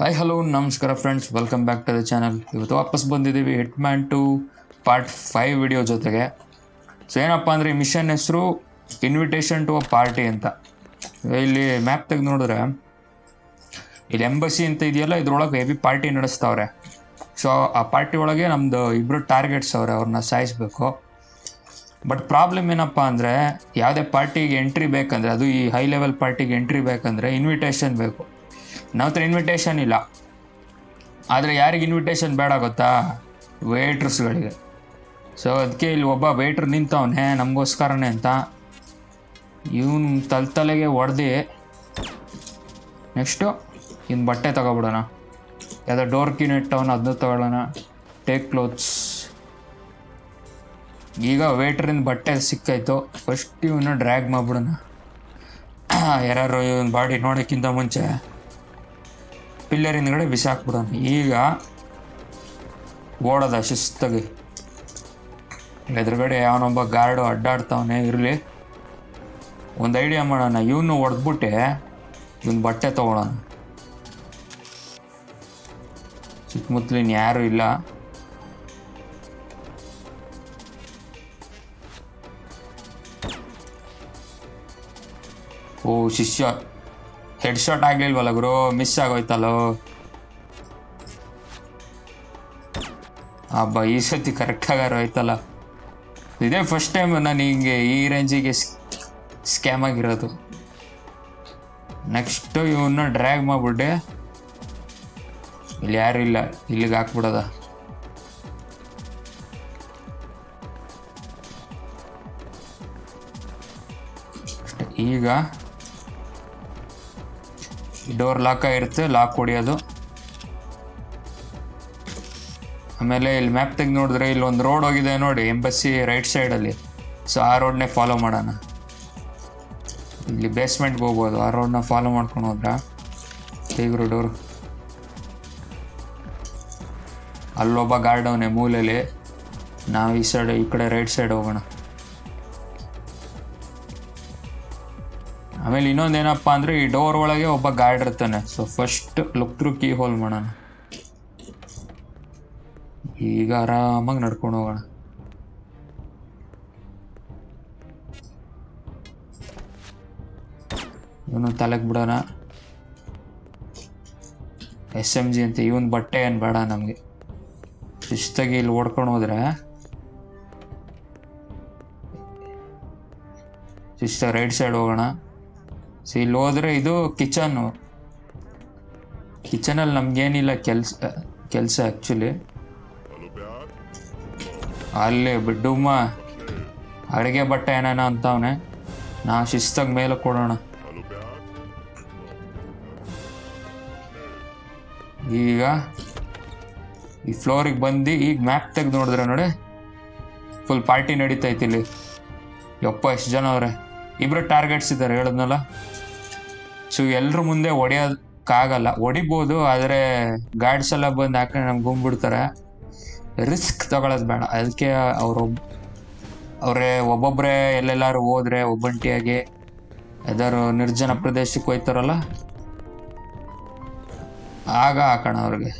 Hi hello ನಮಸ್ಕಾರ friends welcome back to the channel ಇವತ್ತು ವಾಪಸ್ ಬಂದಿದ್ದೀವಿ Hitman two part five video ಜೊತೆಗೆ. ಸೊ ಏನಪ್ಪ ಅಂದರೆ ಮಿಷನ್ ಹೆಸರು ಇನ್ವಿಟೇಷನ್ ಟು ಅ ಪಾರ್ಟಿ ಅಂತ. ಇಲ್ಲಿ ಮ್ಯಾಪ್ ತೆಗೆದು ನೋಡಿದ್ರೆ, ಇಲ್ಲಿ ಎಂಬಸಿ ಅಂತ ಇದೆಯಲ್ಲ, ಇದ್ರೊಳಗೆ ಹೆವಿ ಪಾರ್ಟಿ ನಡೆಸ್ತಾವ್ರೆ. ಸೊ ಆ ಪಾರ್ಟಿ ಒಳಗೆ ನಮ್ಮದು ಇಬ್ಬರು ಟಾರ್ಗೆಟ್ಸ್ ಅವ್ರೆ ಅವ್ರನ್ನ ಸಾಯಿಸ್ಬೇಕು. ಬಟ್ ಪ್ರಾಬ್ಲಮ್ ಏನಪ್ಪ ಅಂದರೆ, ಯಾವುದೇ ಪಾರ್ಟಿಗೆ ಎಂಟ್ರಿ ಬೇಕಂದ್ರೆ, ಅದು ಈ ಹೈ ಲೆವೆಲ್ ಪಾರ್ಟಿಗೆ ಎಂಟ್ರಿ ಬೇಕಂದರೆ ಇನ್ವಿಟೇಷನ್ ಬೇಕು. ನಮ್ಮ ಹತ್ರ ಇನ್ವಿಟೇಷನ್ ಇಲ್ಲ. ಆದರೆ ಯಾರಿಗೆ ಇನ್ವಿಟೇಷನ್ ಬೇಡ ಗೊತ್ತಾ? ವೇಟ್ರಸ್ಗಳಿಗೆ ಸೊ ಅದಕ್ಕೆ ಇಲ್ಲಿ ಒಬ್ಬ ವೇಟ್ರ್ ನಿಂತವನೆ, ನಮಗೋಸ್ಕರನೇ ಅಂತ. ಇವನು ತಲೆ ತಲೆಗೆ ಹೊಡೆದು ನೆಕ್ಸ್ಟು ಇನ್ನು ಬಟ್ಟೆ ತಗೊಬಿಡೋಣ. ಯಾವುದೋ ಡೋರ್ ಇಟ್ಟವನ ಅದನ್ನ ತಗೊಳ್ಳೋಣ. ಟೇಕ್ ಕ್ಲೋತ್ಸ್ ಈಗ ವೇಟ್ರಿಂದ ಬಟ್ಟೆ ಸಿಕ್ಕಾಯ್ತು. ಫಸ್ಟ್ ಇವನ್ನ ಡ್ರ್ಯಾಗ್ ಮಾಡ್ಬಿಡೋಣ. ಯಾರು ಇವನ್ ಬಾಡಿ ನೋಡೋಕ್ಕಿಂತ ಮುಂಚೆ. ಪಿಲ್ಲರ್ ಹಿಂದ್ಗಡೆ ಬಿಸಾಕ್ಬಿಡೋಣ ಈಗ ಓಡೋದ ಶಿಸ್ತಾಗಿ. ಎದುರುಗಡೆ ಯಾವನೊಬ್ಬ ಗಾರ್ಡು ಅಡ್ಡಾಡ್ತಾವನೆ, ಇರಲಿ. ಒಂದು ಐಡಿಯಾ ಮಾಡೋಣ. ಇವನು ಹೊಡೆದ್ಬಿಟ್ಟೆ ಇವನು ಬಟ್ಟೆ ತೊಗೊಳೋಣ. ಸುತ್ತಮುತ್ತಲಿನ ಯಾರು ಇಲ್ಲ. ಓ, ಶಿಷ್ಯ. ಹೆಡ್ ಶಾಟ್ ಆಗ್ಲಿಲ್ವಲ್ಲ ಗುರು? ಮಿಸ್ ಆಗೋಯ್ತಲ್ಲೋ? ಹಬ್ಬ ಈ ಸತಿ ಕರೆಕ್ಟ್ ಆಗಾರ ಆಯ್ತಲ್ಲ. ಇದೇ ಫಸ್ಟ್ ಟೈಮ್ ನಾನು ಹಿಂಗೆ ಈ ರೇಂಜಿಗೆ ಸ್ಕ್ಯಾಮ್ ಆಗಿರೋದು. ನೆಕ್ಸ್ಟ್ ಇವನ್ನ ಡ್ರ್ಯಾಗ್ ಮಾಡ್ಬಿಟ್ಟೆ. ಇಲ್ಲಿ ಯಾರು ಇಲ್ಲ, ಇಲ್ಲಿಗೆ ಹಾಕ್ಬಿಡೋದ. ಈಗ ಡೋರ್ ಲಾಕ್ ಆಗಿರುತ್ತೆ ಲಾಕ್ ಹೊಡಿಯೋದು. ಆಮೇಲೆ ಇಲ್ಲಿ ಮ್ಯಾಪ್ ತೆಗೆದು ನೋಡಿದ್ರೆ ಇಲ್ಲಿ ಒಂದು ರೋಡ್ ಹೋಗಿದೆ ನೋಡಿ ಎಂಬಸಿ ರೈಟ್ ಸೈಡಲ್ಲಿ ಸೊ ಆ ರೋಡ್ನೇ ಫಾಲೋ ಮಾಡೋಣ. ಇಲ್ಲಿ ಬೇಸ್ಮೆಂಟ್ಗೆ ಹೋಗ್ಬೋದು, ಆ ರೋಡ್ನ ಫಾಲೋ ಮಾಡ್ಕೊಂಡು ಹೋದ್ರ ಹೇಗ್ರು ಡೋರ್. ಅಲ್ಲೊಬ್ಬ ಗಾರ್ಡವನೇ ಮೂಲೆಯಲ್ಲಿ ನಾವು ಈ ಸೈಡ್ ಈ ಕಡೆ ರೈಟ್ ಸೈಡ್ ಹೋಗೋಣ. ಆಮೇಲೆ ಇನ್ನೊಂದು ಏನಪ್ಪ ಅಂದರೆ ಈ ಡೋರ್ ಒಳಗೆ ಒಬ್ಬ ಗಾರ್ಡ್ ಇರ್ತಾನೆ. So first look through keyhole ಮಾಡೋಣ. ಈಗ ಆರಾಮಾಗಿ ನಡ್ಕೊಂಡು ಹೋಗೋಣ. ಇವನು ತಲೆಗೆ ಬಿಡೋಣ. ಎಸ್ ಎಂ ಜಿ ಅಂತ ಇವನ್ ಬಟ್ಟೆ ಏನು ಬೇಡ ನಮಗೆ. ಶಿಸ್ತಾಗಿ ಇಲ್ಲಿ ಓಡ್ಕೊಂಡು ಹೋದ್ರೆ ಶಿಸ್ತ ರೈಟ್ ಸೈಡ್ ಹೋಗೋಣ. ಸೊ, ಇಲ್ಲಿ ಹೋದ್ರೆ ಇದು ಕಿಚನ್ನು. ಕಿಚನಲ್ಲಿ ನಮ್ಗೇನಿಲ್ಲ ಕೆಲ್ಸ, ಕೆಲಸ ಆ್ಯಕ್ಚುಲಿ ಅಲ್ಲಿ ಬಿಡುಮ್ಮ ಅಡುಗೆ ಬಟ್ಟೆ ಏನೇನ ಅಂತವನೆ. ನಾವು ಶಿಸ್ತಾಗಿ ಮೇಲೆ ಕೊಡೋಣ. ಈಗ ಈ ಫ್ಲೋರಿಗೆ ಬಂದು ಈಗ ಮ್ಯಾಪ್ ತೆಗೆದು ನೋಡಿದ್ರೆ ನೋಡಿ ಫುಲ್ ಪಾರ್ಟಿ ನಡೀತೈತಿ ಇಲ್ಲಿ. ಯಪ್ಪ, ಎಷ್ಟು ಜನ ಅವ್ರೆ? ಇಬ್ರು ಟಾರ್ಗೆಟ್ಸ್ ಇದ್ದಾರೆ ಹೇಳದ್ನಲ್ಲ? ಸೊ ಎಲ್ಲರೂ ಮುಂದೆ ಹೊಡಿಯೋದಕ್ಕಾಗಲ್ಲ ಹೊಡಿಬೋದು ಆದರೆ ಗಾರ್ಡ್ಸ್ ಎಲ್ಲ ಬಂದು ಹಾಕೊಂಡು ನಮ್ಗೆ ಗುಂಬಿಡ್ತಾರೆ ರಿಸ್ಕ್ ತಗೊಳ್ಳೋದು ಬೇಡ. ಅದಕ್ಕೆ ಅವರು ಅವರೇ ಒಬ್ಬೊಬ್ಬರೇ ಎಲ್ಲೆಲ್ಲಾರು ಹೋದ್ರೆ ಒಬ್ಬಂಟಿಯಾಗಿ ಯಾವ್ದಾರು ನಿರ್ಜನ ಪ್ರದೇಶಕ್ಕೆ ಹೋಯ್ತಾರಲ್ಲ? ಆಗ ಹಾಕೋಣ ಅವ್ರಿಗೆ.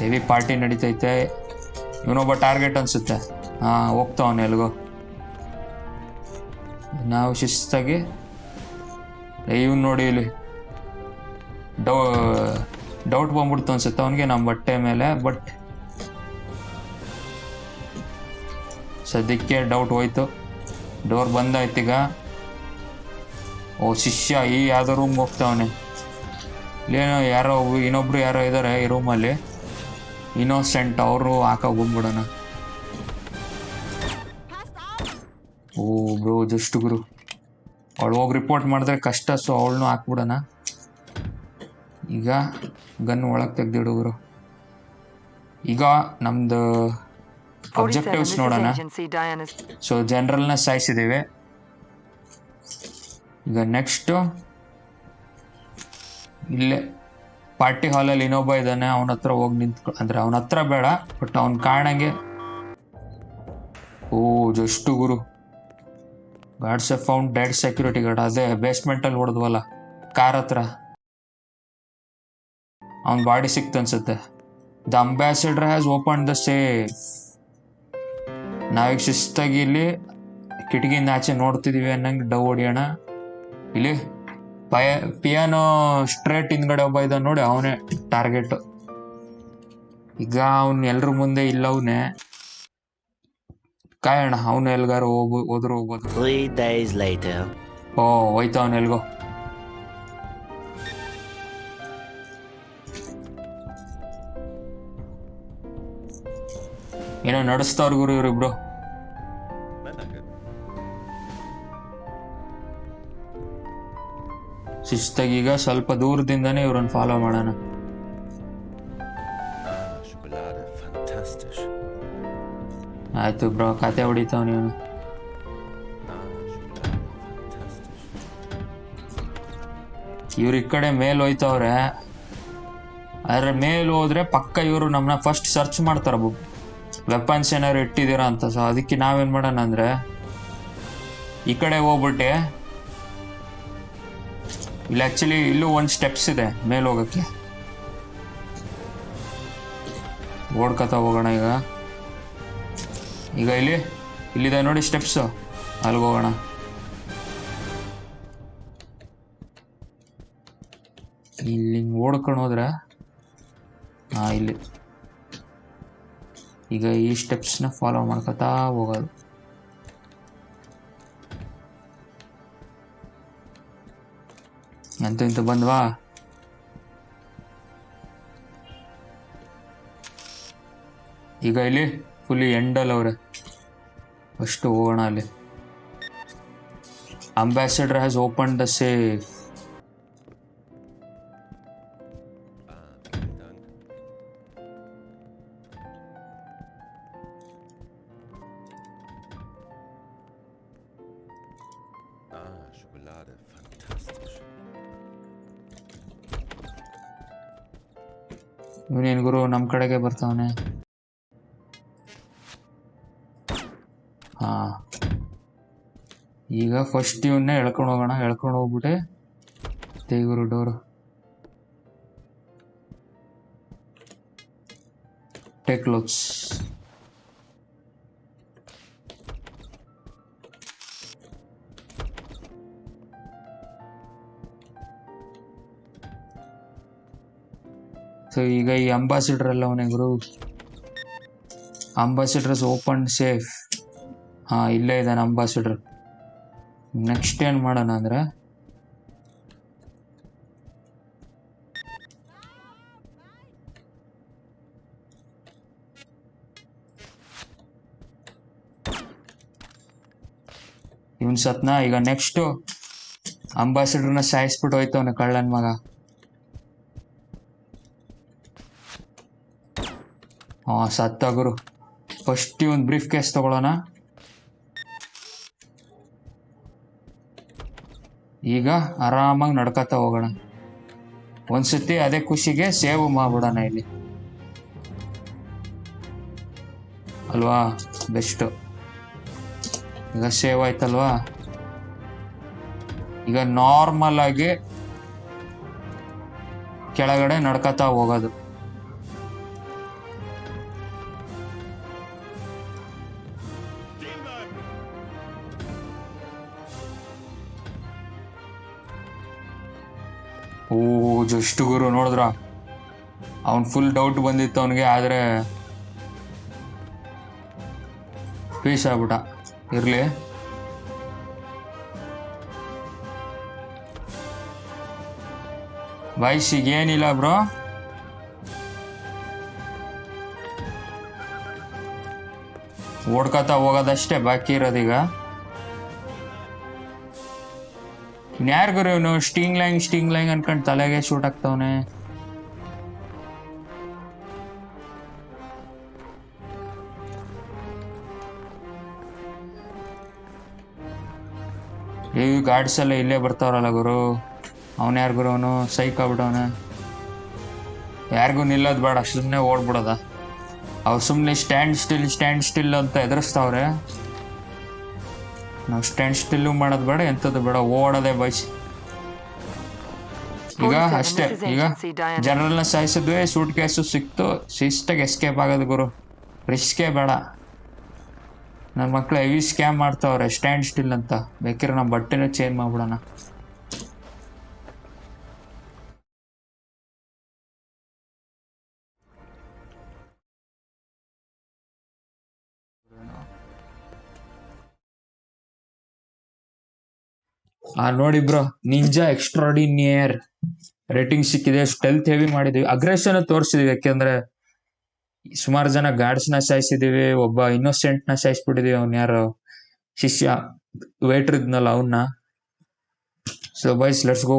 ಹೆವಿ ಪಾರ್ಟಿ ನಡೀತೈತೆ. ಇವನೊಬ್ಬ ಟಾರ್ಗೆಟ್ ಅನ್ಸುತ್ತೆ. ಹಾ ಅವನು ಎಲ್ಗೋ. ನಾವು ಶಿಸ್ತಾಗಿ ಇವ್ನು ನೋಡಿ ಇಲ್ಲಿ ಡೌ ಡೌಟ್ ಬಂದ್ಬಿಡ್ತು ಅನ್ಸುತ್ತೆ ಅವನಿಗೆ ನಮ್ಮ ಬಟ್ಟೆ ಮೇಲೆ ಬಟ್ ಸದ್ಯಕ್ಕೆ ಡೌಟ್ ಹೋಯ್ತು. ಡೋರ್ ಬಂದಾಯ್ತೀಗ ಓ, ಶಿಷ್ಯ, ಈ ಯಾವುದೋ ರೂಮ್ಗೆ ಹೋಗ್ತಾವನೆ ಇಲ್ಲೇನೋ ಯಾರೋ, ಇನ್ನೊಬ್ರು ಯಾರೋ ಇದ್ದಾರೆ ಈ ರೂಮಲ್ಲಿ ಇನ್ನೋಸೆಂಟ್ ಅವರು ಹಾಕೋ ಹೋಗ್ಬಿಡೋಣ ಓ ಬ್ರೋ ಜಸ್ಟ್ ಗುರು. ಅವಳು ಹೋಗಿ ರಿಪೋರ್ಟ್ ಮಾಡಿದ್ರೆ ಕಷ್ಟ ಸೊ ಅವಳನ್ನೂ ಹಾಕ್ಬಿಡೋಣ. ಈಗ ಗನ್ ಒಳಗೆ ತೆಗ್ದಿಡು ಗುರು. ಈಗ ನಮ್ದು 47, ಅಬ್ಜೆಕ್ಟಿವ್ಸ್ ನೋಡೋಣ. ಸೊ ಜನರಲ್ನ ಸಾಯಿಸಿದ್ದೀವಿ ಈಗ ನೆಕ್ಸ್ಟು ಇಲ್ಲೇ ಪಾರ್ಟಿ ಹಾಲಲ್ಲಿ ಇನ್ನೊಬ್ಬ ಇದ್ದಾನೆ ಅವನ ಹತ್ರ ಹೋಗಿ ನಿಂತ್ಕೊ ಅಂದ್ರೆ ಅವನ ಹತ್ರ ಬೇಡ ಬಟ್ ಅವ್ನ ಕಾಣಂಗೆ ಓ ಜಸ್ಟ್ ಗುರು. Guards found dead security guard ಅದೇ ಬೇಸ್ಮೆಂಟಲ್ಲಿ ಹೊಡೆದ್ವಲ್ಲ ಕಾರ್ ಹತ್ರ. ಅವ್ನ ಬಾಡಿ ಸಿಕ್ತು ಅನ್ಸುತ್ತೆ. The ambassador has open the safe ನಾವೀಗ ಶಿಸ್ತಾಗಿ ಇಲ್ಲಿ ಕಿಟಕಿಯಿಂದ ಆಚೆ ನೋಡ್ತಿದ್ದೀವಿ ಅನ್ನಂಗೆ ಡೌ ಹೊಡಿಯೋಣ. ಇಲ್ಲಿ, ಪಯ ಪಿಯಾನೋ ಸ್ಟ್ರೇಟ್ ಹಿಂದ್ಗಡೆ ಒಬ್ಬ ಇದ್ದ ನೋಡಿ, ಅವನೇ ಟಾರ್ಗೆಟ್ ಈಗ ಅವ್ನು ಎಲ್ರ ಮುಂದೆ ಇಲ್ಲ ಅವನೇ. ಕಾಯೋಣ ಅವನು ಎಲ್ಗಾರು ಹೋಗ್ಬೋ ಹೋದ್ರು ಹೋಗ್ಬೋದು. Three days later. ಓ ಹೋಯ್ತು ಅವನು ಎಲ್ಗೋ. ಏನೋ ನಡೆಸ್ತವ್ರ ಗುರು ಇವ್ರಿಬ್ರು. ಶಿಸ್ತಾಗಿ ಈಗ ಸ್ವಲ್ಪ ದೂರದಿಂದಾನೇ ಇವ್ರನ್ನ ಫಾಲೋ ಮಾಡೋಣ. ಆಯ್ತು ಬ್ರೋ, ಕತೆ ಹೊಡಿತಾವ ನೀವು ಇವ್ರು ಈ ಕಡೆ ಮೇಲ್ ಹೋಯ್ತವ್ರೆ. ಆದ್ರೆ ಮೇಲ್ ಹೋದ್ರೆ ಪಕ್ಕ ಇವರು ನಮ್ಮನ್ನ ಫಸ್ಟ್ ಸರ್ಚ್ ಮಾಡ್ತಾರ ವೆಪನ್ಸ್ ಏನಾದ್ರು ಇಟ್ಟಿದ್ದೀರಾ ಅಂತ. ಸೊ ಅದಕ್ಕೆ ನಾವೇನ್ ಮಾಡೋಣ ಅಂದ್ರೆ, ಈ ಕಡೆ ಹೋಗ್ಬಿಟ್ಟೆ, ಇಲ್ಲಿ ಆಕ್ಚುಲಿ ಇಲ್ಲೂ ಒಂದು ಸ್ಟೆಪ್ಸ್ ಇದೆ ಮೇಲ್ ಹೋಗಕ್ಕೆ. ಓಡ್ಕತ ಹೋಗೋಣ ಈಗ. ಈಗ ಇಲ್ಲಿ, ಇಲ್ಲಿದೆ ನೋಡಿ ಸ್ಟೆಪ್ಸ್ ಅಲ್ಲಿಗೆ ಹೋಗೋಣ. ಇಲ್ಲಿ ಹಿಂಗೆ ಓಡ್ಕೊಂಡು ಹೋದ್ರೆ ಹಾ ಇಲ್ಲಿ. ಈಗ ಈ ಸ್ಟೆಪ್ಸ್ನ ಫಾಲೋ ಮಾಡ್ಕೊತಾ ಹೋಗೋದು. ಎಂತ, ಇಂತ ಬಂದ್ವಾ? ಈಗ ಇಲ್ಲಿ ಫುಲ್ಲಿ ಎಂಡಲ್ ಅವ್ರೆ ಅಷ್ಟು ಹೋಗೋಣ ಅಲ್ಲಿ ambassador has open the safe Ah, vielen Dank. Ah, Schokolade, fantastisch. ಇವನೇನ್ ಗುರು ನಮ್ ಕಡೆಗೆ ಬರ್ತಾವನೆ ಹಾ. ಈಗ ಫಸ್ಟ್ ಇವನ್ನೇ ಎಳ್ಕೊಂಡು ಹೋಗೋಣ, ಎಳ್ಕೊಂಡು ಹೋಗ್ಬಿಟ್ಟೆ ತೆಗುರು ಡೋರ್ ಟೇಕ್ ಲುಕ್ಸ್ ಸೊ ಈಗ ಈ ಅಂಬಾಸಿಡರ್ ಎಲ್ಲ ಅವನೇ ಗುರು. ಅಂಬಾಸಿಡರ್ಸ್ ಓಪನ್ ಸೇಫ್ ಹಾ, ಇಲ್ಲೇ ಇದ್ದಾನೆ ಅಂಬಾಸಿಡರ್. ನೆಕ್ಸ್ಟ್ ಏನ್ ಮಾಡೋಣ ಅಂದ್ರೆ? ಇವನ್ ಸತ್ನ, ಈಗ ನೆಕ್ಸ್ಟ್ ಅಂಬಾಸಿಡರ್ನ ಸಾಯಿಸ್ಬಿಟ್ಟು ಅವನ ಕಳ್ಳನ ಮಗ. ಹಾಂ ಸತ್ತ ಗುರು ಫಸ್ಟ್ ಇವನ್ ಬ್ರೀಫ್ ಕೇಸ್ ತಗೊಳ್ಳೋಣ ಈಗ ಆರಾಮಾಗಿ ನಡ್ಕತಾ ಹೋಗೋಣ. ಒಂದ್ಸತಿ ಅದೇ ಖುಷಿಗೆ ಸೇವ್ ಮಾಡ್ಬಿಡೋಣ ಇಲ್ಲಿ. ಅಲ್ವಾ? ಬೆಸ್ಟ್ ಈಗ ಸೇವ್ ಆಯ್ತಲ್ವಾ? ಈಗ ನಾರ್ಮಲ್ ಆಗಿ ಕೆಳಗಡೆ ನಡ್ಕತಾ ಹೋಗೋದು. ಜಸ್ಟ್ ಗುರು ನೋಡಿದ್ರ? ಅವನ್ ಫುಲ್ ಡೌಟ್ ಬಂದಿತ್ತು ಅವನಿಗೆ, ಆದ್ರೆ ಪೀಸ್ ಇರ್ಲಿ. ವಯಸ್ಸಿಗೆ ಏನಿಲ್ಲ ಬ್ರೋ. ಓಡ್ಕತಾ ಹೋಗೋದಷ್ಟೇ ಬಾಕಿ ಇರೋದೀಗ. ಇನ್ಯಾರ್ ಗುರು ಇವನು? ಸ್ಟಿಂಗ್ ಲೈಂಗ್ ಸ್ಟಿಂಗ್ ಲೈಂಗ್ ಅನ್ಕೊಂಡು ತಲೆಗೆ ಶೂಟ್ ಆಗ್ತವನೆ ಈ ಗಾಡ್ಸ್ ಎಲ್ಲ ಇಲ್ಲೇ ಬರ್ತಾವ್ರಲ್ಲ ಗುರು. ಅವನ ಯಾರ್ ಗುರು ಅವನು? ಸೈಕ್ ಆಗ್ಬಿಟ್ಟವನೆ. ಯಾರಿಗೂ ನಿಲ್ಲೋದು ಬೇಡ ಸುಮ್ಮನೆ ಓಡ್ಬಿಡೋದ. ಅವ್ರು ಸುಮ್ಮನೆ ಸ್ಟ್ಯಾಂಡ್ ಸ್ಟಿಲ್ ಸ್ಟ್ಯಾಂಡ್ ಸ್ಟಿಲ್ ಅಂತ ಎದುರಿಸ್ತಾವ್ರೆ. ನಾವು ಸ್ಟ್ಯಾಂಡ್ ಸ್ಟಿಲ್ಲು ಮಾಡೋದು ಬೇಡ ಎಂಥದ್ದು ಬೇಡ ಓಡೋದೆ ಬಾಯ್ಸ್ ಈಗ ಅಷ್ಟೇ ಈಗ. ಜನರಲ್ನ ಸಾಯಿಸಿದ್ವಿ ಸೂಟ್ ಕೇಸು ಸಿಕ್ತು ಶಿಸ್ಟಾಗಿ ಎಸ್ಕೇಪ್ ಆಗೋದು ಗುರು. ರಿಸ್ಕೇ ಬೇಡ. ನನ್ನ ಮಕ್ಕಳು ಹೆವಿ ಸ್ಕ್ಯಾಮ್ ಮಾಡ್ತಾವ್ರೆ ಸ್ಟ್ಯಾಂಡ್ ಸ್ಟಿಲ್ ಅಂತ. ಬೇಕಿರೋ ನಮ್ಮ ಬಟ್ಟೆನೂ ಚೇಂಜ್ ಮಾಡ್ಬಿಡೋಣ. ಆ, ನೋಡಿ ಬ್ರೋ ನಿಂಜಾ ಎಕ್ಸ್ಟ್ರಾಡಿನಿಯರ್ ರೇಟಿಂಗ್ ಸಿಕ್ಕಿದೆ ಸ್ಟೆಲ್ತ್ ಹೆವಿ ಮಾಡಿದೀವಿ. ಅಗ್ರೆಷನ್ ತೋರಿಸಿದೀವಿ, ಯಾಕೆಂದ್ರೆ ಸುಮಾರು ಜನ ಗಾರ್ಡ್ಸ್ನ ಸಾಯಿಸಿದೀವಿ, ಒಬ್ಬ ಇನ್ನೋಸೆಂಟ್ನ ಸಾಯಿಸ್ಬಿಟ್ಟಿದೀವಿ, ಅವ್ನ ಯಾರು ಶಿಷ್ಯ ವೇಟ್ರ್ ಇದ್ನಲ್ಲ ಅವನ್ನ ಸೊ ಬೈಸ್ ಲೆಟ್ಸ್ ಗೋ